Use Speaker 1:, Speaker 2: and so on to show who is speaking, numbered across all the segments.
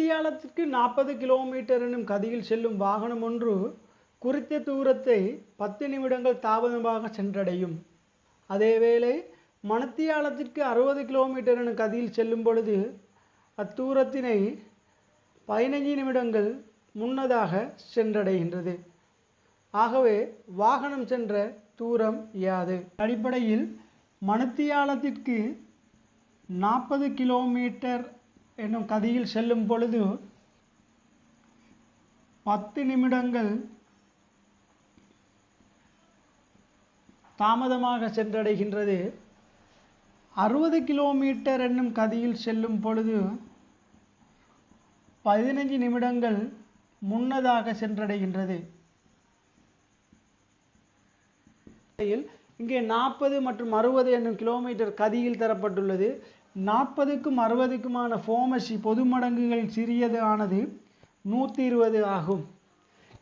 Speaker 1: மணத்தியாலத்திற்கு நாற்பது கிலோமீட்டர் என்னும் கதியில் செல்லும் வாகனம் ஒன்று குறித்த தூரத்தை பத்து நிமிடங்கள் தாமதமாக சென்றடையும். அதேவேளை மணத்தியாலத்திற்கு அறுபது கிலோமீட்டர் எனும் கதியில் செல்லும் பொழுது அத்தூரத்தினை பதினைஞ்சு நிமிடங்கள் முன்னதாக சென்றடைகின்றது. ஆகவே வாகனம் சென்ற தூரம் யாது. அடிப்படையில் மணத்தியாலத்திற்கு நாற்பது கிலோமீட்டர் என்னும் கதியில் செல்லும் பொழுது பத்து நிமிடங்கள் தாமதமாக சென்றடைகின்றது. அறுபது கிலோமீட்டர் என்னும் கதியில் செல்லும் பொழுது பதினைஞ்சு நிமிடங்கள் முன்னதாக சென்றடைகின்றது. இங்கே நாற்பது மற்றும் அறுபது என்னும் கிலோமீட்டர் கதியில் தரப்பட்டுள்ளது. நாற்பதுக்கும் அறுபதுக்குமான ஃபோமசி பொது மடங்குகள் சிறியது ஆனது நூற்றி இருபது ஆகும்.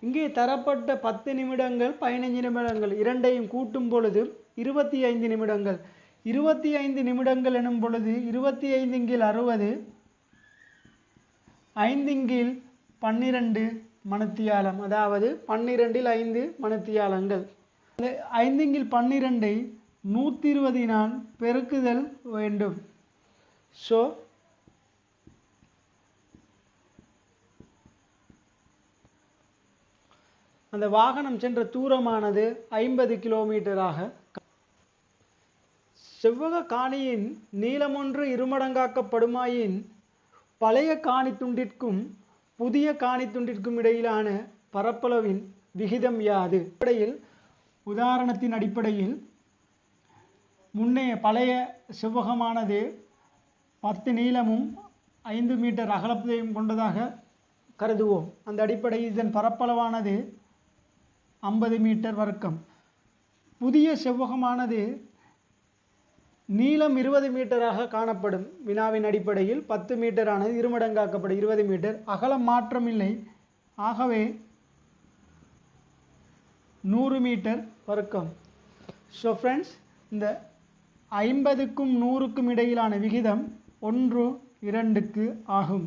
Speaker 1: இங்கே தரப்பட்ட பத்து நிமிடங்கள் பதினைஞ்சு நிமிடங்கள் இரண்டையும் கூட்டும் பொழுது இருபத்தி ஐந்து நிமிடங்கள். இருபத்தி ஐந்து நிமிடங்கள் எனும் பொழுது இருபத்தி ஐந்துங்கில் அறுபது ஐந்திங்கில் பன்னிரண்டு மணத்தியாலம் அதாவது பன்னிரெண்டில் ஐந்து மணத்தியாலங்கள் ஐந்திங்கில் பன்னிரெண்டை நூற்றி இருபதினால் பெருக்குதல் வேண்டும். So, அந்த வாகனம் சென்ற தூரமானது ஐம்பது கிலோமீட்டராக செவ்வக காணியின் நீளமொன்று இருமடங்காக்கப்படுமாயின் பழைய காணி துண்டிற்கும் புதிய காணி துண்டிற்கும் இடையிலான பரப்பளவின் விகிதம் யாது? அடிப்படையில் உதாரணத்தின் அடிப்படையில் முன்னைய பழைய செவ்வகமானது பத்து நீளமும் ஐந்து மீட்டர் அகலத்தையும் கொண்டதாக கருதுவோம். அந்த அடிப்படையில் இதன் பரப்பளவானது ஐம்பது மீட்டர் வர்க்கம். புதிய செவ்வகமானது நீளம் இருபது மீட்டராக காணப்படும். வினாவின் அடிப்படையில் பத்து மீட்டரானது இருமடங்காக்கப்படும். இருபது மீட்டர். அகலம் மாற்றமில்லை ஆகவே நூறு மீட்டர் வர்க்கம். ஸோ ஃப்ரெண்ட்ஸ் இந்த ஐம்பதுக்கும் நூறுக்கும் இடையிலான விகிதம் ஒன்று இரண்டுக்கு ஆகும்.